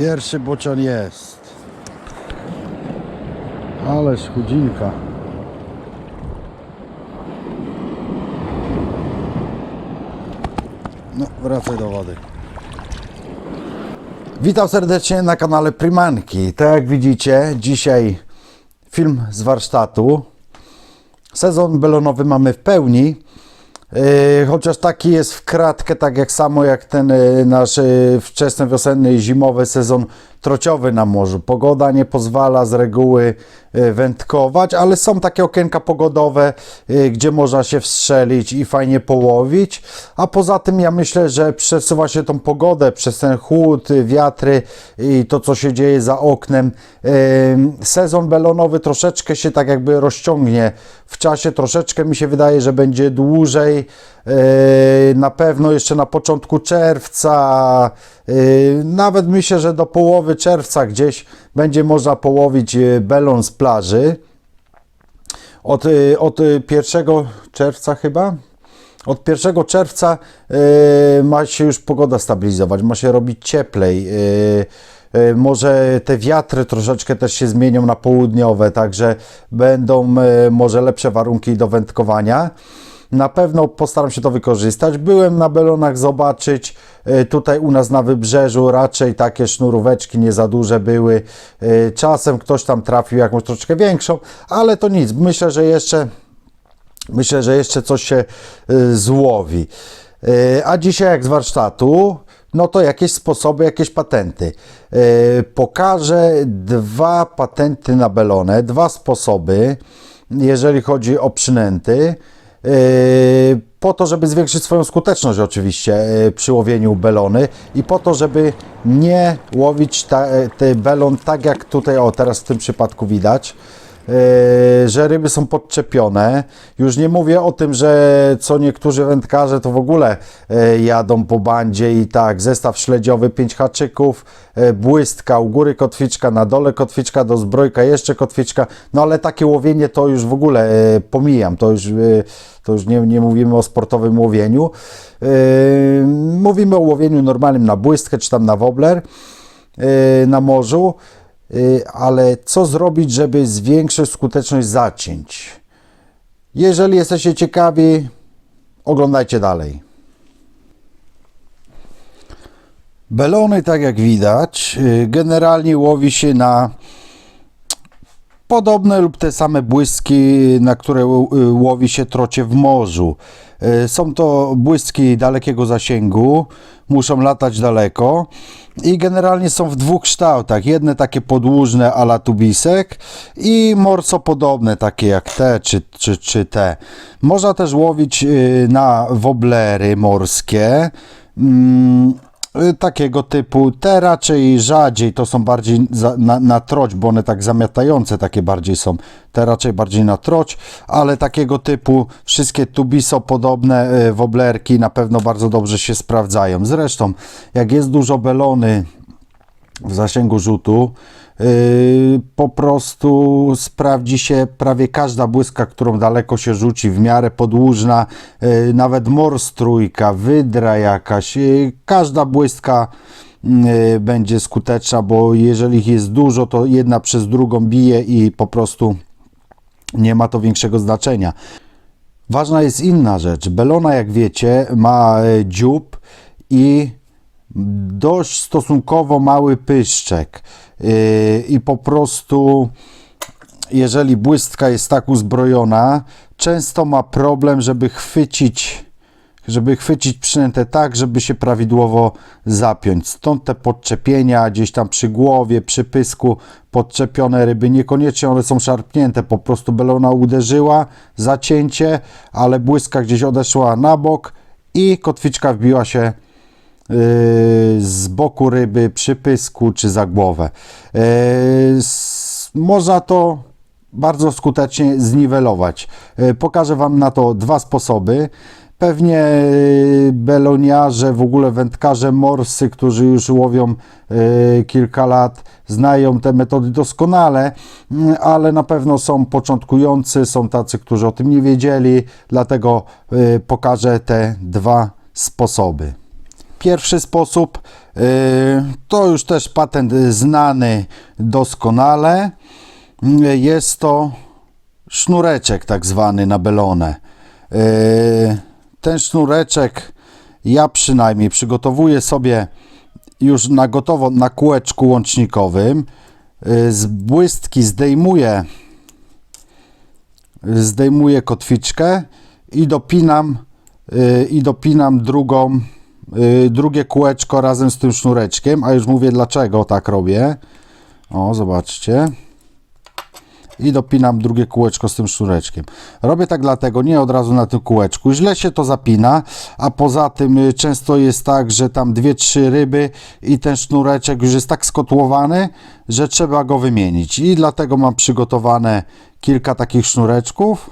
Pierwszy bocian jest. Ależ chudzinka. No, wracaj do wody. Witam serdecznie na kanale Primanki. Tak jak widzicie, dzisiaj film z warsztatu. Sezon belonowy mamy w pełni. Yy, chociaż taki jest w kratkę, tak jak samo jak ten yy, nasz yy, wczesny wiosenny i zimowy sezon trociowy na morzu. Pogoda nie pozwala z reguły yy, wędkować, ale są takie okienka pogodowe, yy, gdzie można się wstrzelić i fajnie połowić. A poza tym ja myślę, że przesuwa się tą pogodę przez ten chłód, yy, wiatry i to, co się dzieje za oknem. Sezon belonowy troszeczkę się tak jakby rozciągnie w czasie, troszeczkę mi się wydaje, że będzie dłużej. Yy, Na pewno jeszcze na początku czerwca, yy, nawet myślę, że do połowy czerwca gdzieś będzie można połowić yy, belon z plaży. Od, od y, 1 czerwca chyba? Od 1 czerwca ma się już pogoda stabilizować, ma się robić cieplej. może te wiatry troszeczkę też się zmienią na południowe, także będą może lepsze warunki do wędkowania. Na pewno postaram się to wykorzystać. Byłem na belonach zobaczyć. y, Tutaj u nas na wybrzeżu raczej takie sznuróweczki nie za duże były. Y, Czasem ktoś tam trafił jakąś troszeczkę większą, ale to nic. Myślę, że jeszcze Myślę, że jeszcze coś się y, złowi. A dzisiaj jak z warsztatu, no to jakieś sposoby, jakieś patenty. Pokażę dwa patenty na belonę, dwa sposoby, jeżeli chodzi o przynęty. Y, Po to, żeby zwiększyć swoją skuteczność oczywiście y, przy łowieniu belony i po to, żeby nie łowić ta, te belon tak jak tutaj, o teraz w tym przypadku widać. Yy, że ryby są podczepione. Już nie mówię o tym, że co niektórzy wędkarze to w ogóle yy, jadą po bandzie i tak, zestaw śledziowy, 5 haczyków, yy, błystka, u góry kotwiczka, na dole kotwiczka, do zbrojka jeszcze kotwiczka, no ale takie łowienie to już w ogóle pomijam, to już, to już nie, nie mówimy o sportowym łowieniu. Mówimy o łowieniu normalnym na błystkę czy tam na wobler na morzu. Y, ale co zrobić, żeby zwiększyć skuteczność zacięć? Jeżeli jesteście ciekawi, oglądajcie dalej. Belony, tak jak widać, y, generalnie łowi się na podobne lub te same błyski, na które y, łowi się trocie w morzu. Y, Są to błyski dalekiego zasięgu, muszą latać daleko i generalnie są w dwóch kształtach. Jedne takie podłużne ala tubisek i morsopodobne takie jak te czy, czy, czy te. Można też łowić y, na woblery morskie. Mm, takiego typu. Te raczej rzadziej, to są bardziej za, na, na troć, bo one tak zamiatające takie bardziej są. Te raczej bardziej na troć, ale takiego typu wszystkie tubiso podobne y, woblerki na pewno bardzo dobrze się sprawdzają. Zresztą, jak jest dużo belony w zasięgu rzutu, po prostu sprawdzi się prawie każda błyska, którą daleko się rzuci, w miarę podłużna, yy, nawet mors trójka, wydra jakaś, yy, każda błyska yy, będzie skuteczna, bo jeżeli ich jest dużo, to jedna przez drugą bije i po prostu nie ma to większego znaczenia. Ważna jest inna rzecz. Belona, jak wiecie, ma e, dziób i dość stosunkowo mały pyszczek. Yy, I po prostu, jeżeli błystka jest tak uzbrojona, często ma problem, żeby chwycić żeby chwycić przynętę tak, żeby się prawidłowo zapiąć. Stąd te podczepienia gdzieś tam przy głowie, przy pysku, podczepione ryby, niekoniecznie one są szarpnięte, po prostu belona uderzyła, zacięcie, ale błyska gdzieś odeszła na bok i kotwiczka wbiła się z boku ryby przy pysku czy za głowę. S- Można to bardzo skutecznie zniwelować. Yy, Pokażę Wam na to dwa sposoby. Pewnie yy, beloniarze, w ogóle wędkarze morscy, którzy już łowią kilka lat, znają te metody doskonale, mm, ale na pewno są początkujący, są tacy, którzy o tym nie wiedzieli, dlatego pokażę te dwa sposoby. Pierwszy sposób yy, to już też patent znany doskonale. Yy, Jest to sznureczek tak zwany na belonę. Yy, Ten sznureczek ja przynajmniej przygotowuję sobie już na gotowo na kółeczku łącznikowym. Z błystki zdejmuję zdejmuję kotwiczkę i dopinam i dopinam drugą yy, drugie kółeczko razem z tym sznureczkiem, a już mówię dlaczego tak robię. O, zobaczcie. I dopinam drugie kółeczko z tym sznureczkiem. Robię tak dlatego, nie od razu na tym kółeczku. Źle się to zapina, a poza tym y, często jest tak, że tam dwie, trzy ryby i ten sznureczek już jest tak skotłowany, że trzeba go wymienić. I dlatego mam przygotowane kilka takich sznureczków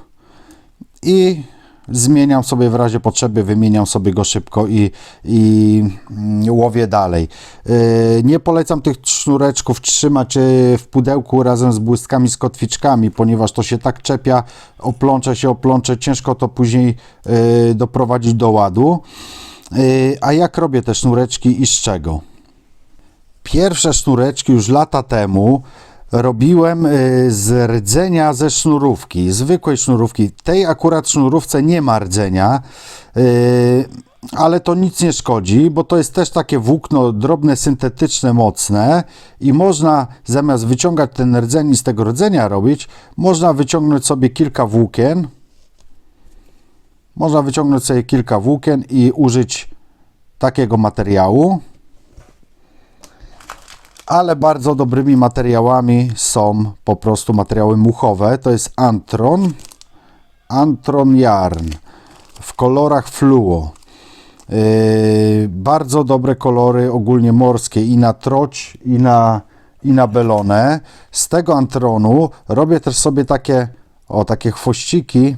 i zmieniam sobie w razie potrzeby, wymieniam sobie go szybko i, i mm, łowię dalej. Yy, Nie polecam tych sznureczków trzymać yy, w pudełku razem z błystkami, z kotwiczkami, ponieważ to się tak czepia, oplącze się, oplącze, ciężko to później yy, doprowadzić do ładu. A jak robię te sznureczki i z czego? Pierwsze sznureczki już lata temu robiłem y, z rdzenia ze sznurówki, zwykłej sznurówki. Tej akurat sznurówce nie ma rdzenia, y, ale to nic nie szkodzi, bo to jest też takie włókno drobne, syntetyczne, mocne i można zamiast wyciągać ten rdzeń i z tego rdzenia robić, można wyciągnąć sobie kilka włókien. Można wyciągnąć sobie kilka włókien i użyć takiego materiału ale bardzo dobrymi materiałami są po prostu materiały muchowe. To jest Antron, Antron Yarn w kolorach fluo. Yy, bardzo dobre kolory ogólnie morskie i na troć i na, i na belonę. Z tego antronu robię też sobie takie, o takie chwościki,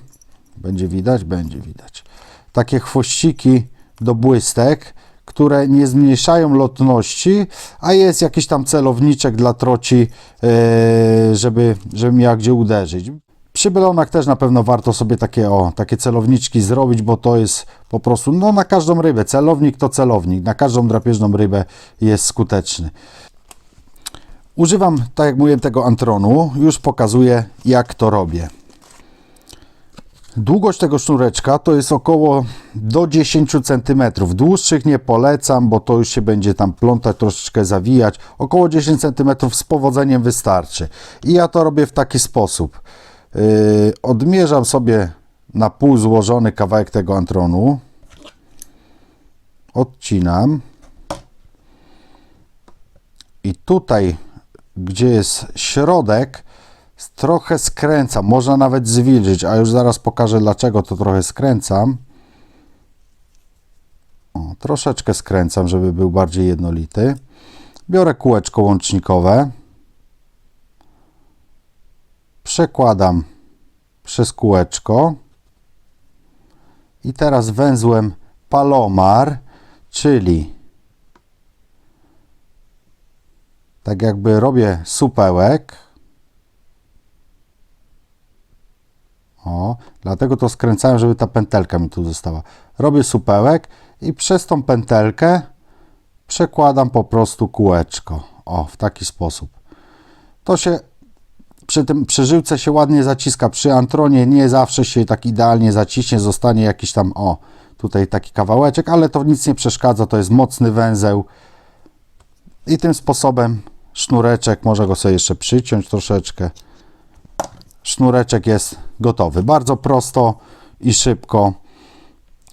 będzie widać? Będzie widać. Takie chwościki do błystek, które nie zmniejszają lotności, a jest jakiś tam celowniczek dla troci, e, żeby, żeby miała gdzie uderzyć. Przy belonach też na pewno warto sobie takie, o, takie celowniczki zrobić, bo to jest po prostu no, na każdą rybę. Celownik to celownik, na każdą drapieżną rybę jest skuteczny. Używam, tak jak mówiłem, tego antronu. Już pokazuję, jak to robię. Długość tego sznureczka to jest około do 10 cm. Dłuższych nie polecam, bo to już się będzie tam plątać, troszeczkę zawijać. Około 10 cm z powodzeniem wystarczy. I ja to robię w taki sposób. Yy, odmierzam sobie na pół złożony kawałek tego antronu. Odcinam. I tutaj, gdzie jest środek, trochę skręcam, można nawet zwilżyć, a już zaraz pokażę dlaczego to trochę skręcam. O, troszeczkę skręcam, żeby był bardziej jednolity. Biorę kółeczko łącznikowe. Przekładam przez kółeczko. I teraz węzłem palomar, czyli tak jakby robię supełek. O, dlatego to skręcałem, żeby ta pętelka mi tu została. Robię supełek i przez tą pętelkę przekładam po prostu kółeczko. O, w taki sposób. To się przy tym przy żyłce się ładnie zaciska. Przy antronie nie zawsze się tak idealnie zaciśnie, zostanie jakiś tam, o, tutaj taki kawałeczek, ale to nic nie przeszkadza, to jest mocny węzeł. I tym sposobem sznureczek, może go sobie jeszcze przyciąć troszeczkę sznureczek jest gotowy. Bardzo prosto i szybko.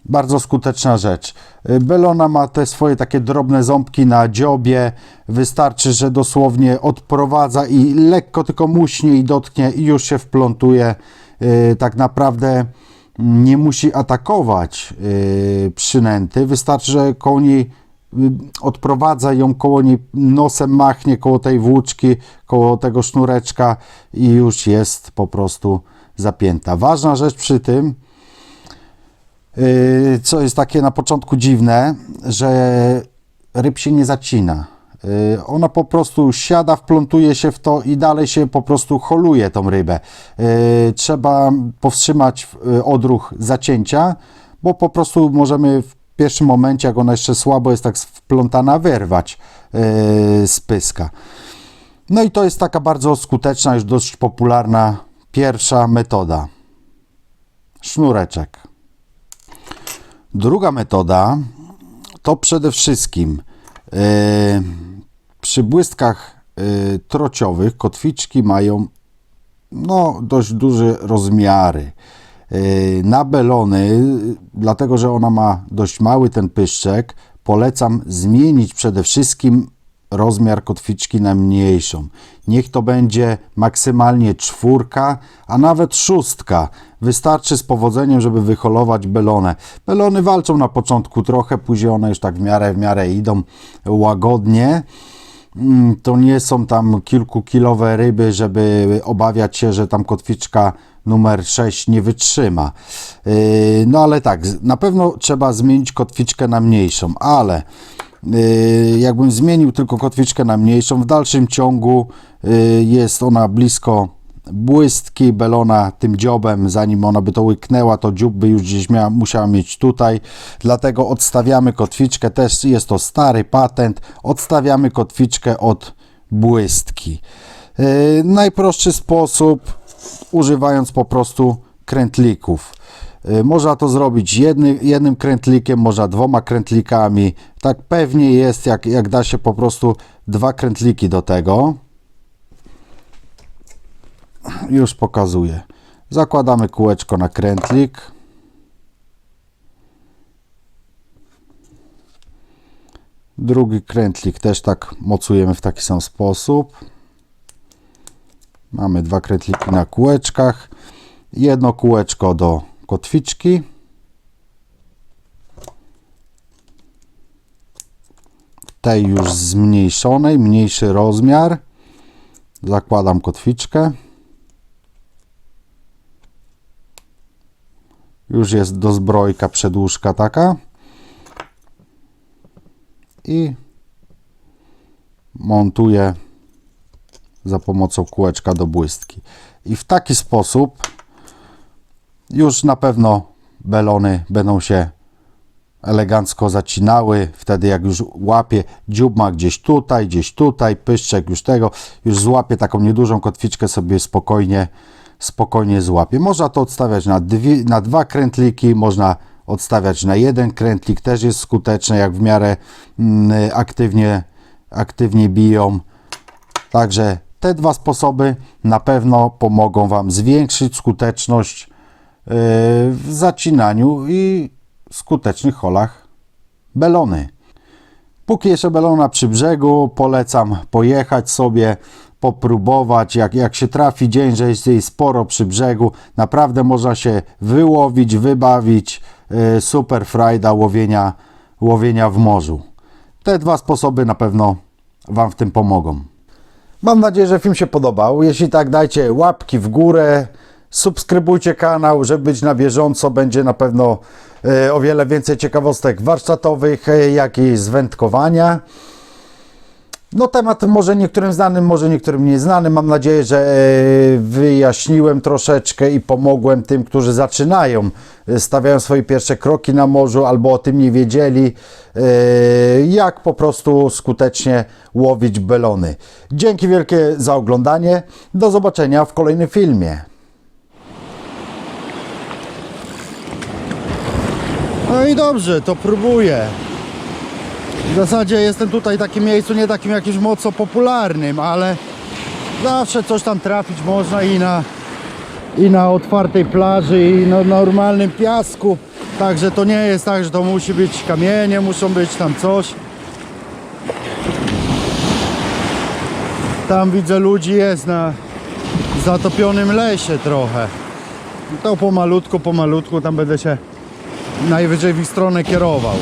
Bardzo skuteczna rzecz. Belona ma te swoje takie drobne ząbki na dziobie. Wystarczy, że dosłownie odprowadza i lekko tylko muśnie i dotknie i już się wplątuje. Yy, Tak naprawdę nie musi atakować yy, przynęty. Wystarczy, że y, odprowadza ją koło niej, nosem machnie koło tej włóczki, koło tego sznureczka i już jest po prostu zapięta. Ważna rzecz przy tym, yy, co jest takie na początku dziwne, że ryb się nie zacina. Yy, Ona po prostu siada, wplątuje się w to i dalej się po prostu holuje tą rybę. Trzeba powstrzymać odruch zacięcia, bo po prostu możemy pierwszym momencie, jak ona jeszcze słabo jest tak wplątana, wyrwać yy, z pyska. No i to jest taka bardzo skuteczna, już dość popularna pierwsza metoda. Sznureczek. Druga metoda to przede wszystkim yy, przy błystkach yy, trociowych kotwiczki mają no, dość duże rozmiary. Yy, Na belony, dlatego że ona ma dość mały ten pyszczek, polecam zmienić przede wszystkim rozmiar kotwiczki na mniejszą. Niech to będzie maksymalnie czwórka, a nawet szóstka. Wystarczy z powodzeniem, żeby wyholować belonę. Belony walczą na początku trochę, później one już tak w miarę, w miarę idą łagodnie. Mm, To nie są tam kilkukilowe ryby, żeby obawiać się, że tam kotwiczka numer 6 nie wytrzyma. Yy, No ale tak, na pewno trzeba zmienić kotwiczkę na mniejszą, ale yy, jakbym zmienił tylko kotwiczkę na mniejszą, w dalszym ciągu yy, jest ona blisko błystki belona tym dziobem, zanim ona by to łyknęła, to dziób by już gdzieś miała, musiała mieć tutaj, dlatego odstawiamy kotwiczkę, też jest to stary patent, odstawiamy kotwiczkę od błystki. Yy, najprostszy sposób, używając po prostu krętlików. Yy, Można to zrobić jedny, jednym krętlikiem, można dwoma krętlikami. Tak pewnie jest, jak, jak da się po prostu dwa krętliki do tego. Już pokazuję. Zakładamy kółeczko na krętlik. Drugi krętlik też tak mocujemy w taki sam sposób. Mamy dwa krętliki na kółeczkach. Jedno kółeczko do kotwiczki. Tej już zmniejszonej, mniejszy rozmiar. Zakładam kotwiczkę. Już jest dozbrojka przedłużka taka. I montuję za pomocą kółeczka do błystki. I w taki sposób już na pewno belony będą się elegancko zacinały. Wtedy jak już łapie, dziób ma gdzieś tutaj, gdzieś tutaj, pyszczek już tego, już złapie taką niedużą kotwiczkę sobie spokojnie, spokojnie złapie. Można to odstawiać na, dwie, na dwa krętliki, można odstawiać na jeden krętlik, też jest skuteczne, jak w miarę mm, aktywnie, aktywnie biją. Także te dwa sposoby na pewno pomogą Wam zwiększyć skuteczność yy, w zacinaniu i skutecznych holach belony. Póki jeszcze belona przy brzegu, polecam pojechać sobie, popróbować. Jak, jak się trafi dzień, że jest jej sporo przy brzegu, naprawdę można się wyłowić, wybawić. Yy, super frajda łowienia, łowienia w morzu. Te dwa sposoby na pewno Wam w tym pomogą. Mam nadzieję, że film się podobał. Jeśli tak, dajcie łapki w górę, subskrybujcie kanał, żeby być na bieżąco. Będzie na pewno e, o wiele więcej ciekawostek warsztatowych, e, jak i z wędkowania. No temat może niektórym znanym, może niektórym nieznanym. Mam nadzieję, że e, wyjaśniłem troszeczkę i pomogłem tym, którzy zaczynają, stawiają swoje pierwsze kroki na morzu albo o tym nie wiedzieli, e, jak po prostu skutecznie łowić belony. Dzięki wielkie za oglądanie. Do zobaczenia w kolejnym filmie. No i dobrze, to próbuję. W zasadzie jestem tutaj w takim miejscu, nie takim jakimś mocno popularnym, ale zawsze coś tam trafić można i na, i na otwartej plaży, i na normalnym piasku. Także to nie jest tak, że to musi być kamienie, muszą być tam coś. Tam widzę ludzi jest na zatopionym lesie trochę. To pomalutku, pomalutku tam będę się najwyżej w ich stronę kierował.